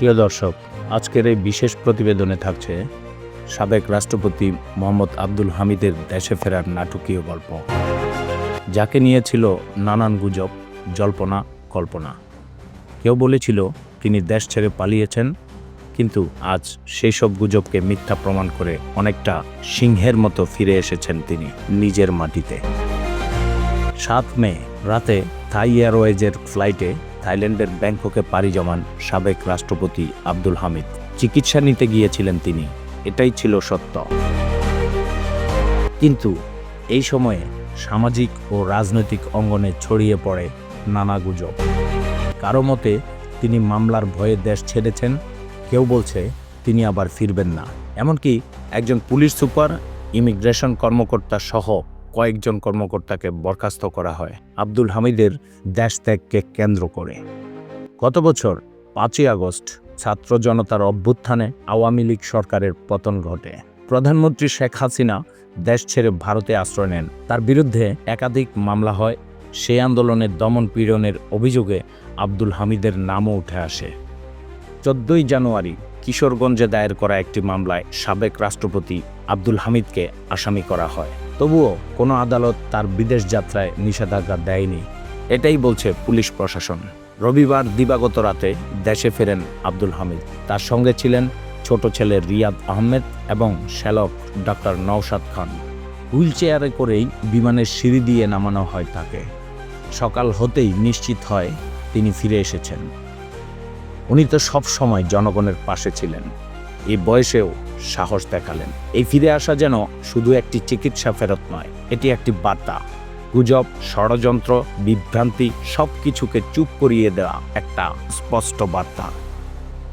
প্রিয় দর্শক, আজকের এই বিশেষ প্রতিবেদনে থাকছে সাবেক রাষ্ট্রপতি মোহাম্মদ আব্দুল হামিদের দেশে ফেরার নাটকীয় গল্প। যাকে নিয়েছিল নানান গুজব, জল্পনা, কল্পনা। কেউ বলেছিল, তিনি দেশ ছেড়ে পালিয়েছেন, কিন্তু আজ সেই সব গুজবকে মিথ্যা প্রমাণ করে অনেকটা সিংহের মতো ফিরে এসেছেন তিনি নিজের মাটিতে। সাত মে রাতে থাই এয়ারওয়েজের ফ্লাইটে থাইল্যান্ডের ব্যাংককে পাড়ি জমান সাবেক রাষ্ট্রপতি আব্দুল হামিদ। চিকিৎসা নিতে গিয়েছিলেন তিনি। এটাই ছিল সত্য। কিন্তু এই সময়ে সামাজিক ও রাজনৈতিক অঙ্গনে ছড়িয়ে পড়ে নানা গুজব। কারও মতে তিনি মামলার ভয়ে দেশ ছেড়েছেন, কেউ বলছে তিনি আবার ফিরবেন না। এমনকি একজন পুলিশ সুপার, ইমিগ্রেশন কর্মকর্তা সহ কয়েকজন কর্মকর্তাকে বরখাস্ত করা হয়। আব্দুল হামিদের দেশ ত্যাগকে কেন্দ্র করে। গত বছর পাঁচই আগস্ট ছাত্র জনতার অভ্যুত্থানে আওয়ামী লীগ সরকারের পতন ঘটে। প্রধানমন্ত্রী শেখ হাসিনা দেশ ছেড়ে ভারতে আশ্রয় নেন। তার বিরুদ্ধে একাধিক মামলা হয়। সেই আন্দোলনের দমন পীড়নের অভিযোগে আব্দুল হামিদের নামও উঠে আসে। চোদ্দই জানুয়ারি কিশোরগঞ্জে দায়ের করা একটি মামলায় সাবেক রাষ্ট্রপতি আব্দুল হামিদকে আসামি করা হয়। তবুও কোনো আদালত তার বিদেশ যাত্রায় নিষেধাজ্ঞা দেয়নি। এটাই বলছে পুলিশ প্রশাসন। রবিবার দিবাগত রাতে দেশে ফেরেন আব্দুল হামিদ। তার সঙ্গে ছিলেন ছোট ছেলে রিয়াদ আহমেদ এবং শ্যালক ডক্টর নওশাদ খান। হুইল চেয়ারে করেই বিমানের সিঁড়ি দিয়ে নামানো হয় তাকে। সকাল হতেই নিশ্চিত হয় তিনি ফিরে এসেছেন। উনি তো সব সময় জনগণের পাশে ছিলেন। এই বয়সেও সাহস দেখালেন। এই ফিরে আসা যেন শুধু একটি চিকিৎসা ফেরত নয়, এটি একটি বার্তা। গুজব, ষড়যন্ত্র, বিভ্রান্তি সব কিছুকে চুপ করিয়ে দেওয়া একটা স্পষ্ট বার্তা।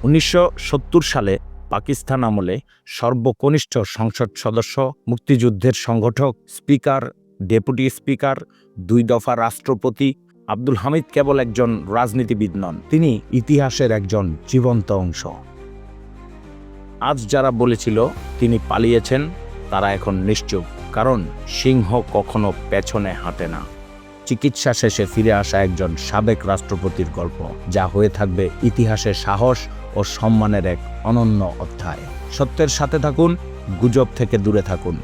উনিশশো সত্তর সালে পাকিস্তান আমলে সর্বকনিষ্ঠ সংসদ সদস্য, মুক্তিযুদ্ধের সংগঠক, স্পিকার, ডেপুটি স্পিকার, দুই দফা রাষ্ট্রপতি আব্দুল হামিদ কেবল একজন রাজনীতিবিদ নন, তিনি ইতিহাসের একজন জীবন্ত অংশ। আজ যারা বলেছিল তিনি পালিয়েছেন, তারা এখন নিশ্চুপ, কারণ সিংহ কখনো পেছনে হাঁটে না। চিকিৎসা শেষে ফিরে আসা একজন সাবেক রাষ্ট্রপতির গল্প, যা হয়ে থাকবে ইতিহাসে সাহস ও সম্মানের এক অনন্য অধ্যায়। সত্যের সাথে থাকুন, গুজব থেকে দূরে থাকুন।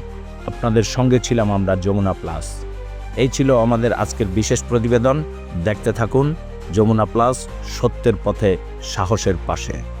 আপনাদের সঙ্গে ছিলাম আমরা যমুনা প্লাস। এই ছিল আমাদের আজকের বিশেষ প্রতিবেদন। দেখতে থাকুন যমুনা প্লাস সত্যের পথে সাহসের পাশে।